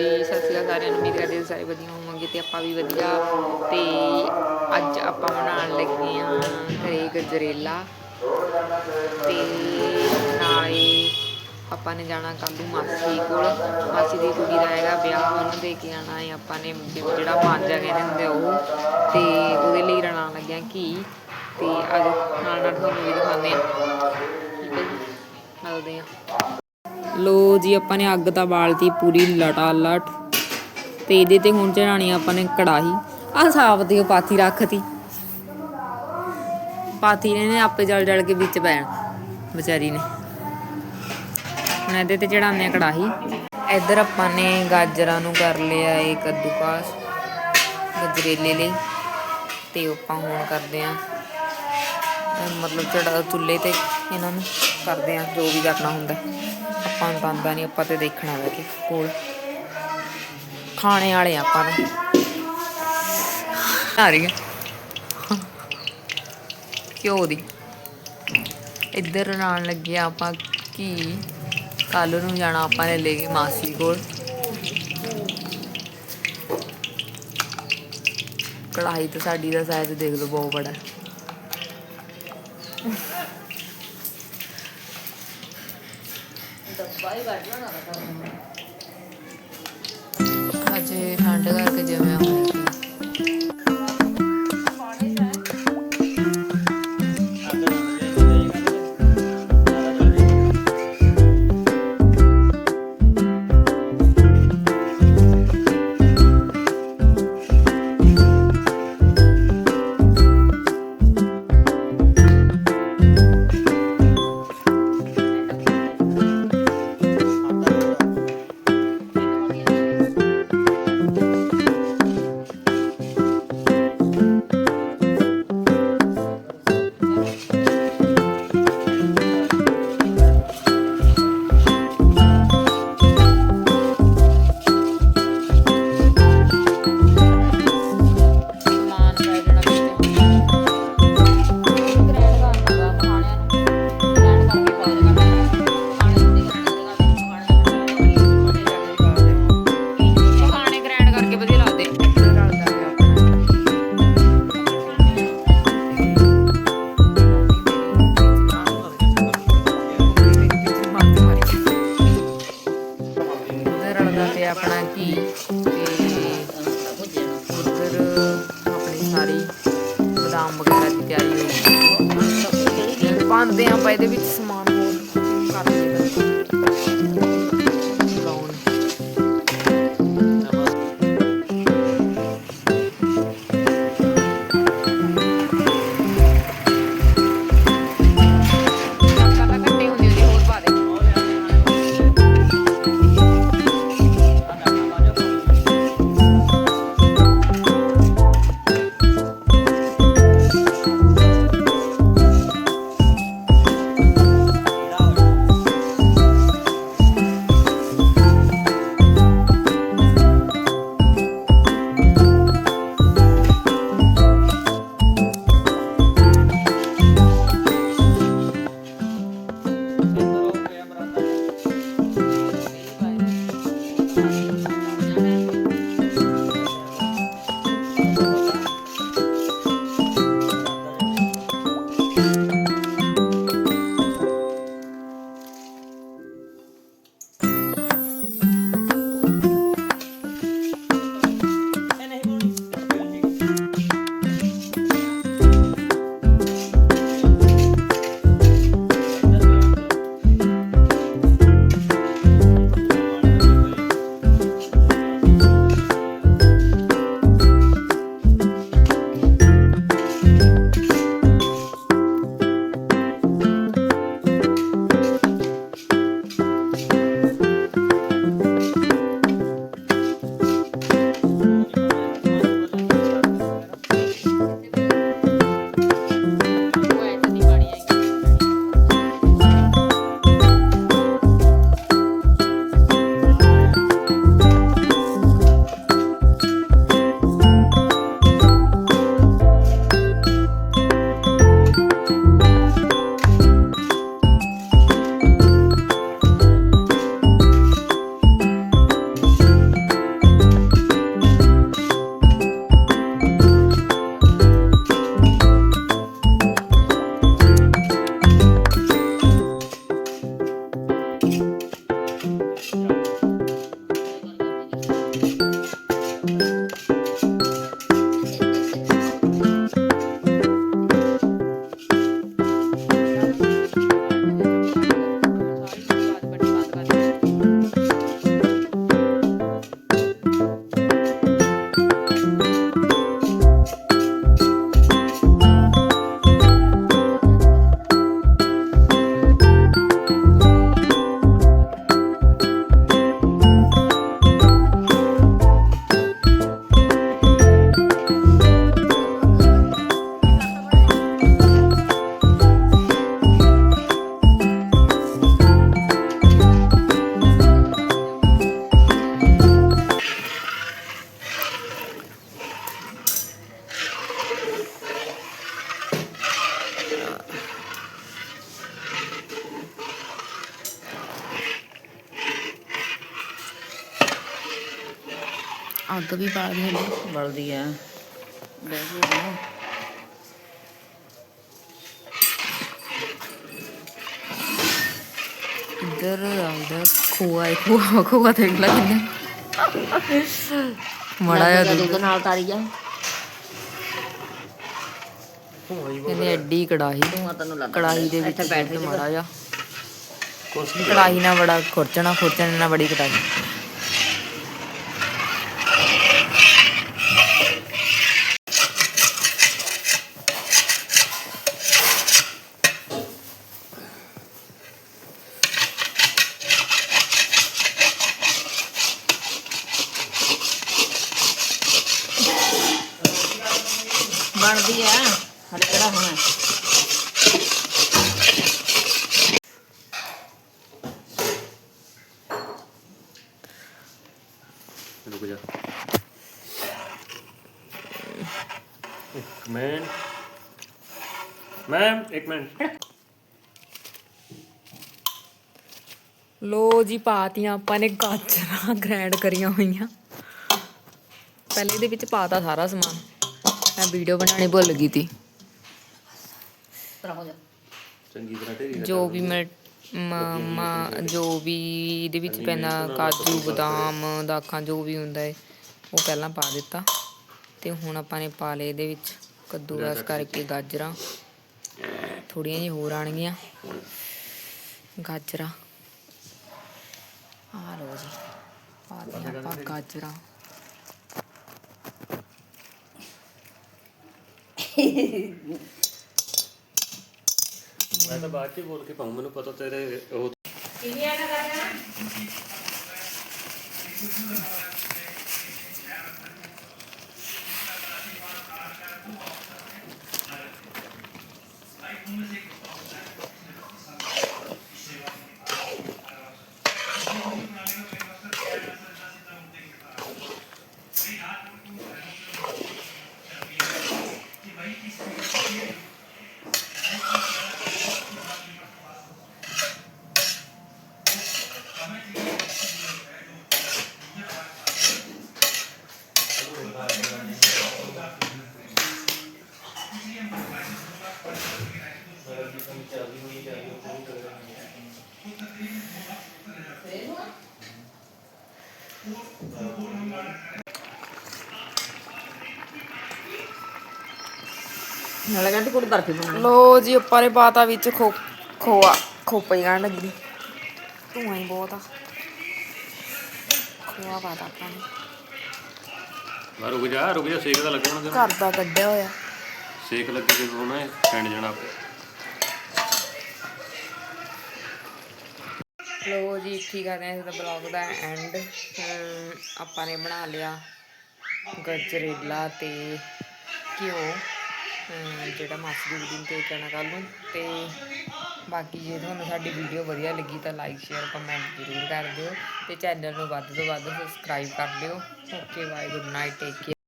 ਸਤਿ ਸ਼੍ਰੀ ਅਕਾਲ ਸਾਰਿਆਂ ਨੂੰ। ਉਮੀਦ ਕਰਦੇ ਹਾਂ ਸਾਰੇ ਵਧੀਆ ਹੋਵੋਗੇ ਤੇ ਆਪਾਂ ਵੀ ਵਧੀਆ। ਤੇ ਅੱਜ ਆਪਾਂ ਬਣਾਉਣ ਲੱਗੇ ਹਾਂ ਘਰੇ ਗਜਰੇਲਾ। ਤੇ ਨਾਲੇ ਆਪਾਂ ਨੇ ਜਾਣਾ ਕੱਲ੍ਹ ਨੂੰ ਮਾਸੀ ਕੋਲ। ਮਾਸੀ ਦੀ ਕੁੜੀ ਦਾ ਹੈਗਾ ਵਿਆਹ, ਉਹਨੂੰ ਦੇ ਕੇ ਆਣਾ ਹੈ। ਆਪਾਂ ਨੇ ਜਿ- ਜਿਹੜਾ ਮਾਂਜਾ ਕਹਿੰਦੇ ਹੁੰਦੇ ਆ ਉਹ। ਤੇ ਉਹਦੇ ਲਈ ਰਲਾਉਣ ਲੱਗਿਆ ਘੀ। ਤੇ ਅੱਜ ਨਾਲ ਨਾਲ ਤੁਹਾਨੂੰ ਵੀ ਦਿਖਾਉਂਦੇ ਆ ਠੀਕ ਹੈ ਜੀ, ਮਿਲਦੇ ਆ ਲੋ ਜੀ, ਆਪਾਂ ਨੇ ਅੱਗ ਤਾਂ ਬਾਲਤੀ ਪੂਰੀ ਲਟਾ ਲਟ। ਤੇ ਇਹਦੇ ਤੇ ਹੁਣ ਚੜਾਣੀ ਆਪਾਂ ਨੇ ਕੜਾਹੀ। ਆਹ ਸਾਫ਼ ਦੀ ਪਾਥੀ ਰੱਖਤੀ। ਪਾਥੀ ਨੇ ਆਪੇ ਜਲ ਜਲ ਕੇ ਵਿੱਚ ਪੈਣਾ ਵਿਚਾਰੀ ਨੇ। ਹੁਣ ਇਹਦੇ ਤੇ ਚੜਾਉਂਦੇ ਆ ਕੜਾਹੀ। ਇੱਧਰ ਆਪਾਂ ਨੇ ਗਾਜਰਾਂ ਨੂੰ ਕਰ ਲਿਆ ਇਹ ਕੱਦੂਕਾਸ, ਗਜਰੇਲੇ ਲਈ। ਤੇ ਆਪਾਂ ਹੁਣ ਕਰਦੇ ਆ ਮਤਲਬ ਚੜਾ, ਚੁੱਲ੍ਹੇ ਤੇ ਇਹਨਾਂ ਨੂੰ ਕਰਦੇ ਆ, ਜੋ ਵੀ ਕਰਨਾ ਹੁੰਦਾ। ਆਪਾਂ ਨੂੰ ਤਾਂ ਨਹੀਂ ਆਪਾਂ ਤੇ ਦੇਖਣਾ ਵਾ ਕਿ ਕੋਲ। ਖਾਣੇ ਵਾਲੇ ਆਪਾਂ ਨੂੰ। ਆ ਰਹੀ ਹੈ। ਘਿਓ ਦੀ। ਇੱਧਰ ਨਾਲ ਲੱਗਿਆ ਆਪਾਂ ਕੀ ਕੱਲ ਨੂੰ ਜਾਣਾ ਆਪਾਂ ਨੇ ਲੈ ਕੇ ਮਾਸੀ ਕੋਲ। ਕੜਾਈ ਤਾਂ ਸਾਡੀ ਦਾ ਸਾਈਜ਼ ਦੇਖ ਲਓ, ਬਹੁਤ ਬੜਾ ਹੈ। ਅਜੇ ਠੰਡ ਕਰਕੇ ਜਿਵੇਂ ਤੇ ਉਧਰ ਆਪਣੀ ਸਾਰੀ ਬਦਾਮ ਵਗੈਰਾ ਦੀ ਤਿਆਰੀ ਹੋਈ ਹੈ ਪਾਉਂਦੇ ਆਪਾਂ ਇਹਦੇ ਵਿੱਚ ਅੱਗ ਵੀ ਬਾਲਦੀ ਹੈ ਬਲਦੀ ਆ। ਬੈਠੀ ਨਾ ਇੱਧਰ ਆਉਂਦਾ ਖੋਆ ਹੈ ਖੋਆ ਖੋਆ ਦੇਖ ਲੈ ਕਿੰਨੇ। ਮੜਾ ਜਿਹਾ ਦੁੱਧ। ਨਾਲ ਤਾਰੀ ਜਾ। ਕਹਿੰਦੇ ਐਡੀ ਕੜਾਹੀ ਤੂੰ ਤੈਨੂੰ ਲੱਗ ਕੜਾਹੀ ਦੇ ਵਿੱਚ ਬੈਠ ਕੇ ਮਾੜਾ ਨਹੀਂ ਕੜਾਹੀ ਨਾਲ ਬੜਾ ਖੁਰਚਣਾ ਖੁਰਚਣ ਨਾਲ ਬੜੀ ਕੜਾਹੀ। ਬਣਦੀ ਆ। ਹਲੇ ਕਿਹੜਾ ਹੋਣਾ ਰੁਕ ਜਾ। ਇੱਕ ਮਿੰਟ। ਮੈਮ ਇੱਕ ਮਿੰਟ। ਲੋ ਜੀ ਪਾਤੀਆਂ ਆਪਾਂ ਨੇ ਗਾਜਰਾਂ ਗ੍ਰੈਂਡ ਕਰੀਆਂ ਹੋਈਆਂ। ਪਹਿਲੇ ਇਹਦੇ ਵਿੱਚ ਪਾਤਾ ਸਾਰਾ ਸਮਾਨ। ਮੈਂ ਵੀਡੀਓ ਬਣਾਉਣੀ ਭੁੱਲ ਗਈ ਤੀ। ਜਾ। ਚੰਗੀ ਤਰ੍ਹਾਂ ਢੇਰੀ ਜੋ ਵੀ ਮੈਂ ਮ- ਮ- ਜੋ ਵੀ ਇਹਦੇ ਵਿੱਚ ਪੈਂਦਾ ਕਾਜੂ ਬਦਾਮ ਦਾਖਾਂ ਜੋ ਵੀ ਹੁੰਦਾ ਹੈ ਉਹ ਪਹਿਲਾਂ ਪਾ ਦਿੱਤਾ। ਤੇ ਹੁਣ ਆਪਾਂ ਨੇ ਪਾ ਲਏ ਇਹਦੇ ਵਿੱਚ ਕੱਦੂਕਸ ਕਰਕੇ ਗਾਜਰਾਂ। ਥੋੜੀਆਂ ਜਿਹੀਆਂ ਹੋਰ ਆਣਗੀਆਂ ਗਾਜਰਾਂ। ਆ ਲੋ ਜੀ। ਪਾ ਦਿਆਂ ਆਪਾਂ ਗਾਜਰਾਂ। ਮੈਂ ਤਾਂ ਬਾਅਦ ਚ ਬੋਲ ਕੇ ਪਾਉਂ ਮੈਨੂੰ ਪਤਾ ਤੇਰੇ ਉਹ ਨਾਲੇ ਕਹਿੰਦੀ ਕੁੜੀ ਬਰਫੀ ਬਣਾਉਣੀ। ਲੋ ਜੀ ਉੱਪਰ ਇਹ ਪਾਤਾ ਵਿੱਚ ਖੋ ਖੋਆ ਖੋਪਾ ਹੀ ਗਾਣ ਲੱਗੀ। ਧੂਆਂ ਹੀ ਬਹੁਤ ਆ। ਖੋਆ ਪਾਤਾ ਆਪਾਂ ਨੇ ਰੁਕ ਜਾ ਰੁਕ ਜਾ ਸੇਕ ਤਾਂ ਲੱਗਣਾ ਤੈਨੂੰ ਘਰ ਦਾ ਕੱਢਿਆ ਹੋਇਆ। ਸੇਕ ਲੱਗੇ ਤੇ ਹੋਣਾ ਫੈਂਡ ਜਾਣਾ ਆਪੇ। ਲੋ ਜੀ ਠੀਕ ਕਰਦੇ ਹਾਂ ਇਸ ਦਾ ਬਲੌਗ ਦਾ ਐਂਡ ਆਪਾਂ ਨੇ ਬਣਾ ਲਿਆ ਗਜਰੇਲਾ ਤੇ ਘਿਓ। ਜਿਹੜਾ ਮਾਸੀ ਦੇ ਦਿਨ ਤੇ ਕਹਿਣਾ ਕੱਲ ਨੂੰ ਤੇ ਬਾਕੀ ਜੇ ਤੁਹਾਨੂੰ ਸਾਡੀ ਵੀਡੀਓ ਵਧੀਆ ਲੱਗੀ ਤਾਂ ਲਾਈਕ ਸ਼ੇਅਰ ਕਮੈਂਟ ਜ਼ਰੂਰ ਕਰ ਦਿਓ ਤੇ ਚੈਨਲ ਨੂੰ ਵੱਧ ਤੋਂ ਵੱਧ ਸਬਸਕ੍ਰਾਈਬ ਕਰ ਲਿਓ okay bye good night take care